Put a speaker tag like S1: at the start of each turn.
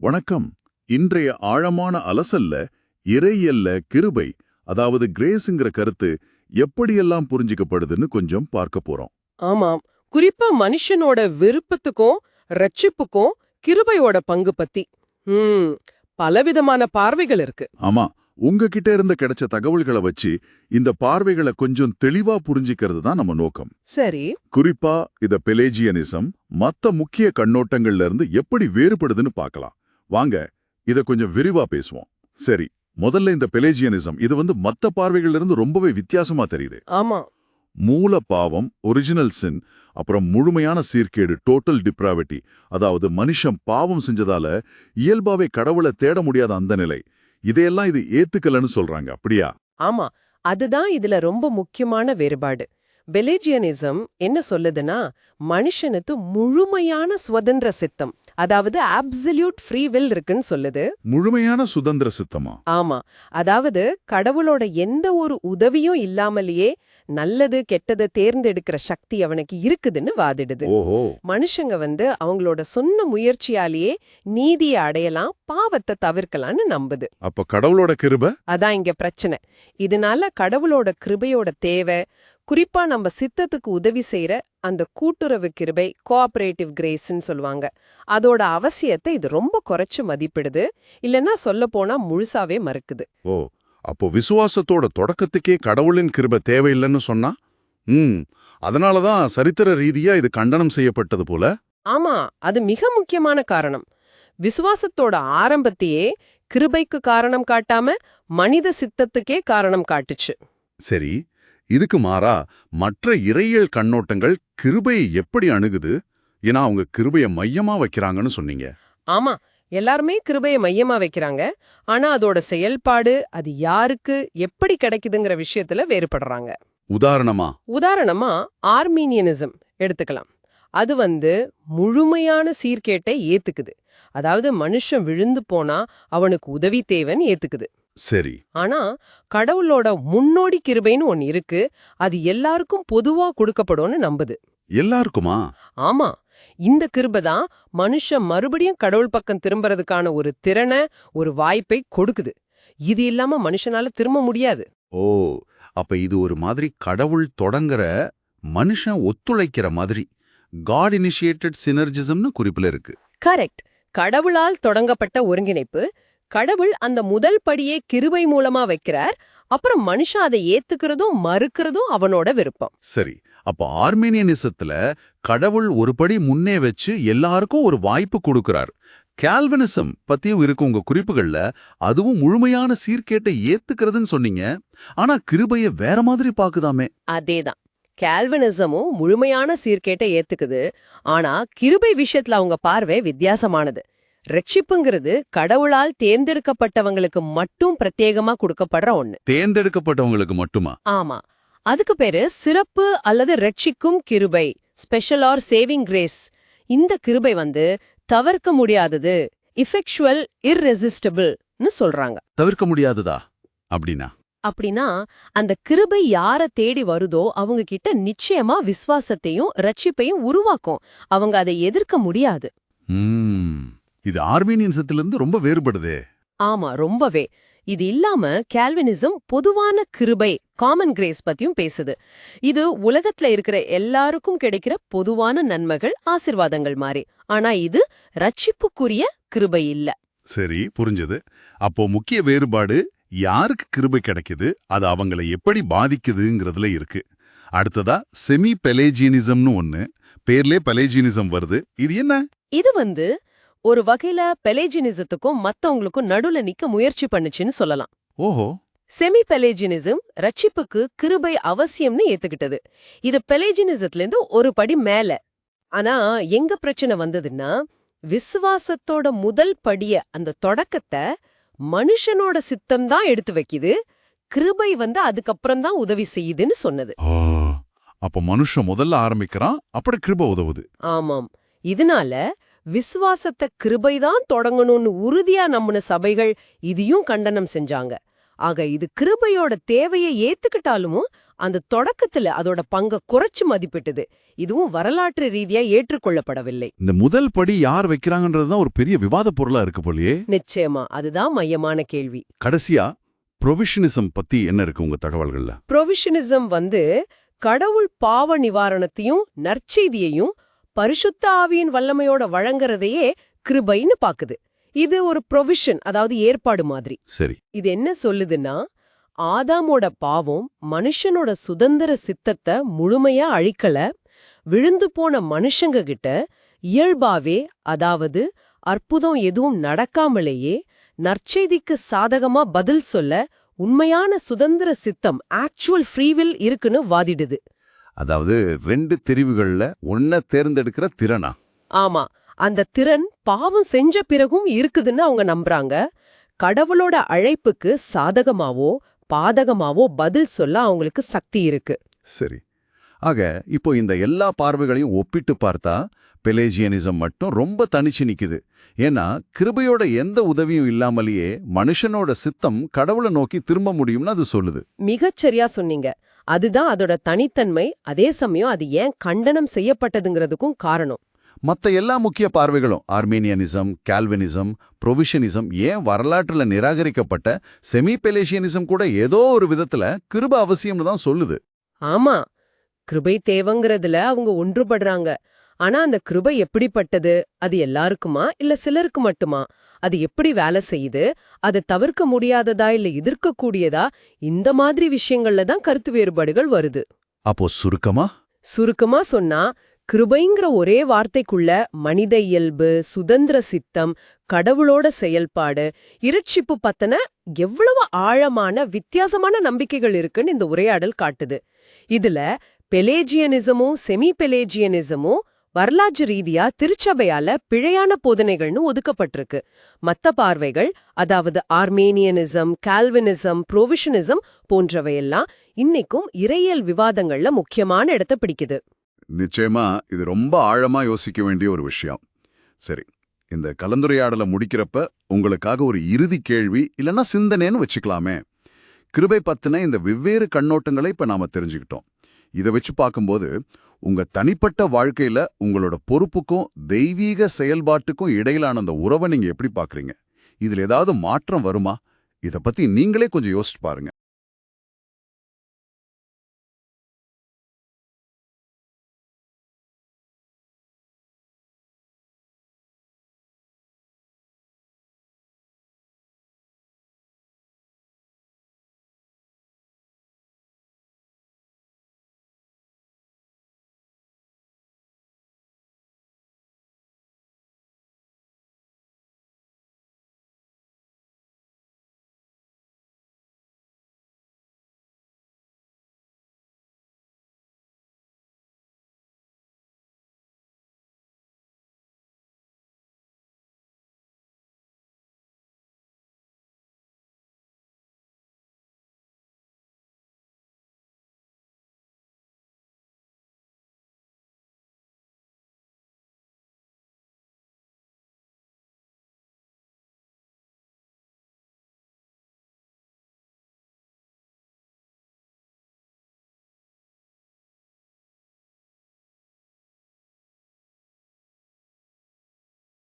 S1: வணக்கம். இன்றைய ஆழமான அலசல்ல இறையல்ல கிருபை அதாவது கிரேஸ்ங்கிற கருத்து எப்படியெல்லாம் புரிஞ்சிக்கப்படுதுன்னு கொஞ்சம் பார்க்க போறோம்.
S2: ஆமாம். குறிப்பா மனுஷனோட விருப்பத்துக்கும் ரட்சிப்புக்கும் கிருபையோட பங்கு பத்தி. ம் பலவிதமான பார்வைகள் இருக்கு.
S1: ஆமா. உங்ககிட்ட இருந்து கிடைச்ச தகவல்களை வச்சு இந்த பார்வைகளை கொஞ்சம் தெளிவா புரிஞ்சிக்கிறது தான் நம்ம நோக்கம்.
S2: சரி.
S1: குறிப்பா இத பெலேஜியனிசம் மத்த முக்கிய கண்ணோட்டங்கள்ல இருந்து எப்படி வேறுபடுதுன்னு பார்க்கலாம். வாங்க இத கொஞ்சம் விரிவா பேசுவோம். சரி முதல்ல இந்த பெலேஜியனிசம் இது வந்து மத்த பார்வைகள்ல இருந்து ரொம்பவே வித்தியாசமா தெரியுது.
S2: ஆமா.
S1: மூல பாவம் ஒரிஜினல் சின் அப்புறம் முழுமையான சீர்கேடு டோட்டல் டிப்ராவிட்டி அதாவது மனுஷன் பாவம் செஞ்சதால இயல்பாவே கடவுளை தேட முடியாத அந்த நிலை. இதையெல்லாம் இது ஏத்துக்கலன்னு சொல்றாங்க அப்படியா?
S2: ஆமா அதுதான் இதுல ரொம்ப முக்கியமான வேறுபாடு. பெலேஜியனிசம் என்ன சொல்லுதுன்னா மனுஷனுக்கு முழுமையான சுதந்திர சித்தம். அதாவது அப்சல்யூட் ஃப்ரீ வில் இருக்குன்னு சொல்லுது.
S1: முழுமையான சுதந்திர சித்தமா?
S2: ஆமா. அதாவது கடவுளோட எந்த ஒரு உதவியும் இல்லாமலேயே நல்லது கெட்டதை தேர்ந்தெடுக்கிற சக்தி அவனுக்கு இருக்குதுன்னு வாதிடுது. மனுஷங்க வந்து அவங்களோட சொன்ன முயற்சியாலேயே நீதியை அடையலாம் பாவத்தை தவிர்க்கலாம்னு நம்புது.
S1: அப்ப கடவுளோட கிருப?
S2: அதான் இங்க பிரச்சனை. இதனால கடவுளோட கிருபையோட தேவை குறிப்பா நம்ம சித்தத்துக்கு உதவி செய்யற அந்த கூட்டுறவு கிருபை கோஆபரேட்டிவ் கிரேஸ்ன்னு சொல்லுவாங்க. அதோட அவசியத்தை இது ரொம்ப குறைச்சு மதிப்பிடுது. இல்லைன்னா சொல்ல போனா முழுசாவே மறுக்குது.
S1: ஓ அப்போ விசுவாசத்தோட தொடக்கத்துக்கே கடவுளின் கிருப தேவையில்லைன்னு சொன்னா? ம் அதனாலதான் சரித்திர ரீதியா இது கண்டனம் செய்யப்பட்டது போல?
S2: ஆமா அது மிக முக்கியமான காரணம். விசுவாசத்தோட ஆரம்பத்தையே கிருபைக்கு காரணம் காட்டாம மனித சித்தத்துக்கே காரணம் காட்டுச்சு.
S1: சரி இதுக்கு மாறா மற்ற இறையியல் கண்ணோட்டங்கள் கிருபையை எப்படி அணுகுது? ஏன்னா அவங்க கிருபைய மையமா வைக்கிறாங்கன்னு சொன்னீங்க.
S2: ஆமா எல்லாருமே கிருபையை மையமா வைக்கிறாங்க. ஆனா அதோட செயல்பாடு அது யாருக்கு எப்படி கிடைக்குதுங்கிற விஷயத்துல வேறுபடுறாங்க.
S1: உதாரணமா?
S2: உதாரணமா ஆர்மீனியனிசம் எடுத்துக்கலாம். அது வந்து முழுமையான சீர்கேட்டை ஏத்துக்குது. அதாவது மனுஷன் விழுந்து போனா அவனுக்கு உதவி தேவைன்னு ஏத்துக்குது.
S1: சரி.
S2: ஆனா கடவுளோட முன்னோடி கிருபைன்னு ஒன்னு இருக்கு. அது எல்லாருக்கும் பொதுவா கொடுக்கப்படும்னு நம்புது.
S1: எல்லாருக்குமா?
S2: ஆமா. இந்த கிருபை தான் மனுஷன் மறுபடியும் கடவுள் பக்கம் திரும்புறதுக்கான ஒரு திறனை ஒரு வாய்ப்பை கொடுக்குது. இது இல்லாம மனுஷனால திரும்ப முடியாது.
S1: ஓ அப்ப இது ஒரு மாதிரி கடவுள் தொடங்குற மனுஷன் ஒத்துழைக்கிற மாதிரி காட் இனிஷியேட்டட் சினர்ஜிசம்னு குறிப்புல இருக்கு.
S2: கரெக்ட் கடவுளால் தொடங்கப்பட்ட ஒருங்கிணைப்பு கடவுள் அந்த முதல் படியே கிருபை மூலமா வைக்கிறார். அப்புறம் மனுஷன் அதை ஏத்துக்கிறதும் மறுக்கிறதும் அவனோட விருப்பம்.
S1: சரி அப்ப ஆர்மேனியனிசத்துல கடவுள் ஒரு படி முன்னே வச்சு எல்லாருக்கும் ஒரு வாய்ப்பு கொடுக்கறார். கால்வினிசம் பத்தியும் இருக்கு உங்க குறிப்புகள்ல. அதுவும் முழுமையான சீர்கேட்டை ஏத்துக்கிறதுன்னு சொன்னீங்க. ஆனா கிருபைய வேற மாதிரி பாக்குதாமே.
S2: அதேதான். கால்வினிசமும் முழுமையான சீர்கேட்டை ஏத்துக்குது. ஆனா கிருபை விஷயத்துல அவங்க பார்வை வித்தியாசமானது. ரட்சிப்புங்கிறது கடவுளால் தேர்ந்தெடுக்கப்பட்டவங்களுக்கு மட்டும் பிரத்யேகமா கொடுக்கப்படுற ஒண்ணு.
S1: தேர்ந்தெடுக்கப்பட்டவங்களுக்கு மட்டுமா?
S2: ஆமா. அதுக்கு பேரு சிறப்பு அல்லது ரட்சிக்கும் கிருபை ஸ்பெஷல் ஆர் சேவிங் கிரேஸ் இந்த கிருபை வந்து தவிர்க்க முடியாதது இஃபெக்சுவல் இர்ரெசிஸ்டபிள்னு சொல்றாங்க.
S1: தவிர்க்க முடியாததா? அப்படின்னா?
S2: அப்படின்னா அந்த கிருபை யார தேடி வருதோ அவங்க கிட்ட நிச்சயமா விசுவாசத்தையும் ரட்சிப்பையும் உருவாக்கும். அவங்க அதை எதிர்க்க முடியாது.
S1: இது ஆர்மீனியன்சத்திலிருந்து ரொம்ப வேறுபடுதே.
S2: ஆமா ரொம்பவே. இது இல்லாம கால்வினிசம் பொதுவான கிருபை காமன் கிரேஸ் பத்தியும் பேசுது. இது உலகத்துல இருக்கிற எல்லாருக்கும் கிடைக்கிற பொதுவான நன்மைகள் ஆசிர்வாதங்கள் மாதிரி ஆனா இது ரட்சிப்புக்குரிய கிருபை இல்ல.
S1: சரி புரிஞ்சது. அப்போ முக்கிய வேறுபாடு யாருக்கு கிருபை கிடைக்குது அது அவங்கள எப்படி பாதிக்குதுங்கிறதுல இருக்கு. அடுத்ததா செமி பெலேஜியனிசம்னு ஒண்ணு. பேர்லே பெலேஜியனிசம் வருது. இது என்ன?
S2: இது வந்து ஒரு வகையில பெலேஜினிசத்துக்கும் மத்தவங்களுக்கும் நடுவுல நிக்க முயற்சி பண்ணுச்சுன்னு சொல்லலாம்.
S1: ஓஹோ.
S2: செமி பெலேஜினிசம் ரட்சிப்புக்கு கிருபை அவசியம்னு ஏத்துக்கிட்டது. இது பெலேஜினிசத்துல இருந்து ஒரு படி மேல. ஆனா எங்க பிரச்சனை வந்ததுன்னா விசுவாசத்தோட முதல் படிய அந்த தொடக்கத்தை மனுஷனோட சித்தம் தான் எடுத்து வைக்குது. கிருபை வந்து அதுக்கப்புறம் தான் உதவி செய்யுதுன்னு சொன்னது.
S1: அப்ப மனுஷன் முதல்ல ஆரம்பிக்கிறான் அப்புறம் கிருப உதவுது.
S2: ஆமாம். இதனால விசுவாசத்தை கிருபைதான் தொடங்கணும்னு உறுதியா நம்பின சபைகள் இதையும் கண்டனம் செஞ்சாங்க. ஆக இது கிருபையோட தேவையை ஏத்துக்கிட்டாலும் அந்த தொடக்கத்துல அதோட பங்க குறைச்சு மதிப்பிட்டது. இதுவும் வரலாற்று ரீதியா ஏற்றுக்கொள்ளப்படவில்லை.
S1: இந்த முதல் படி யார் வைக்கிறாங்கன்றது தான் ஒரு பெரிய விவாத பொருளா இருக்கு போலயே.
S2: நிச்சயமா அதுதான் மையமான கேள்வி.
S1: கடைசியா ப்ரொவிஷனிசம் பத்தி என்ன இருக்கு உங்க தகவல்கள்ல?
S2: ப்ரொவிஷனிசம் வந்து கடவுள் பாவ நிவாரணத்தையும் நற்செய்தியையும் பரிசுத்த ஆவியின் வல்லமையோட வழங்குறதையே கிருபைன்னு பாக்குது. இது ஒரு ப்ரொவிஷன் அதாவது ஏற்பாடு மாதிரி.
S1: சரி.
S2: இது என்ன சொல்லுதுன்னா ஆதாமோட பாவம் மனுஷனோட சுதந்திர சித்தத்தை முழுமையா அழிக்கல விழுந்து போன மனுஷங்க கிட்ட இயல்பாவே அதாவது அற்புதம் எதுவும் நடக்காமலேயே நற்செய்திக்கு சாதகமா பதில் சொல்ல உண்மையான சுதந்திர சித்தம் ஆக்சுவல் ஃப்ரீவில் இருக்குன்னு வாதிடுது.
S1: அதாவது ரெண்டு தெரிவுகள்ல ஒன்ன தேர்ந்தெடுக்கிற திறனா?
S2: ஆமா. அந்த திறன் பாவம் செஞ்ச பிறகும் இருக்குதுன்னு அவங்க நம்புறாங்க. கடவுளோட அழைப்புக்கு சாதகமாவோ பாதகமாவோ பதில் சொல்ல அவங்களுக்கு சக்தி இருக்கு.
S1: சரி. ஆக இப்போ இந்த எல்லா பார்வைகளையும் ஒப்பிட்டு பார்த்தா பெலேஜியனிசம் மட்டும் ரொம்ப தனிச்சு நிக்குது. ஏன்னா கிருபையோட எந்த உதவியும் இல்லாமலேயே மனுஷனோட சித்தம் கடவுளை நோக்கி திரும்ப முடியும்னு அது சொல்லுது.
S2: மிகச்சரியா சொன்னீங்க. அதுதான் அதோட தனித்தன்மை. அதே சமயம் அது ஏன் கண்டனம் செய்யப்பட்டதுங்கிறதுக்கும் காரணம்.
S1: மத்த எல்லா முக்கிய பார்வைகளும் ஆர்மேனியனிசம் கால்வினிசம் ப்ரொவிஷனிசம் ஏன் வரலாற்றுல நிராகரிக்கப்பட்ட செமி பெலேசியனிசம் கூட ஏதோ ஒரு விதத்துல கிருப அவசியம்னு தான் சொல்லுது.
S2: ஆமா. கிருபை தேவங்கிறதுல அவங்க ஒன்றுபடுறாங்க. ஆனா அந்த கிருபை எப்படிப்பட்டது? அது எல்லாருக்குமா? இல்ல சிலருக்கு மட்டுமா? அது எப்படி வேலை செய்யுது? அதை தவிர்க்க முடியாததா? இல்ல எதிர்க்கக்கூடியதா? இந்த மாதிரி விஷயங்கள்ல தான் கருத்து வேறுபாடுகள் வருது.
S1: அப்போ சுருக்கமா?
S2: சுருக்கமா சொன்னா கிருபைங்கிற ஒரே வார்த்தைக்குள்ள மனித இயல்பு சுதந்திர சித்தம் கடவுளோட செயல்பாடு இரட்சிப்பு பத்தன எவ்வளவு ஆழமான வித்தியாசமான நம்பிக்கைகள் இருக்குன்னு இந்த உரையாடல் காட்டுது. இதுல பெலேஜியனிசமும் செமி பெலேஜியனிசமும் வரலாற்று ரீதியா திருச்சபையால பிழையான போதனைகள்னு ஒதுக்கப்பட்டிருக்கு. மத்த பார்வைகள் அதாவது ஆர்மேனியனிசம் கால்வினிசம் புரோவிஷனிசம் போன்றவையெல்லாம் இன்னைக்கும் இறையியல் விவாதங்கள்ல முக்கியமான இடத்த பிடிக்குது.
S1: நிச்சயமா இது ரொம்ப ஆழமா யோசிக்க வேண்டிய ஒரு விஷயம். சரி இந்த கலந்துரையாடலை முடிக்கிறப்ப உங்களுக்காக ஒரு இறுதி கேள்வி இல்லைன்னா சிந்தனைன்னு வச்சுக்கலாமே. கிருபை பத்தின இந்த வெவ்வேறு கண்ணோட்டங்களை இப்ப நாம தெரிஞ்சுக்கிட்டோம். இதை வச்சு பார்க்கும்போது உங்க தனிப்பட்ட வாழ்க்கையில உங்களோட பொறுப்புக்கும் தெய்வீக செயல்பாட்டுக்கும் இடையிலான அந்த உறவை நீங்க எப்படி பாக்குறீங்க? இதுல ஏதாவது மாற்றம் வருமா? இத பத்தி நீங்களே கொஞ்சம் யோசிச்சு பாருங்க.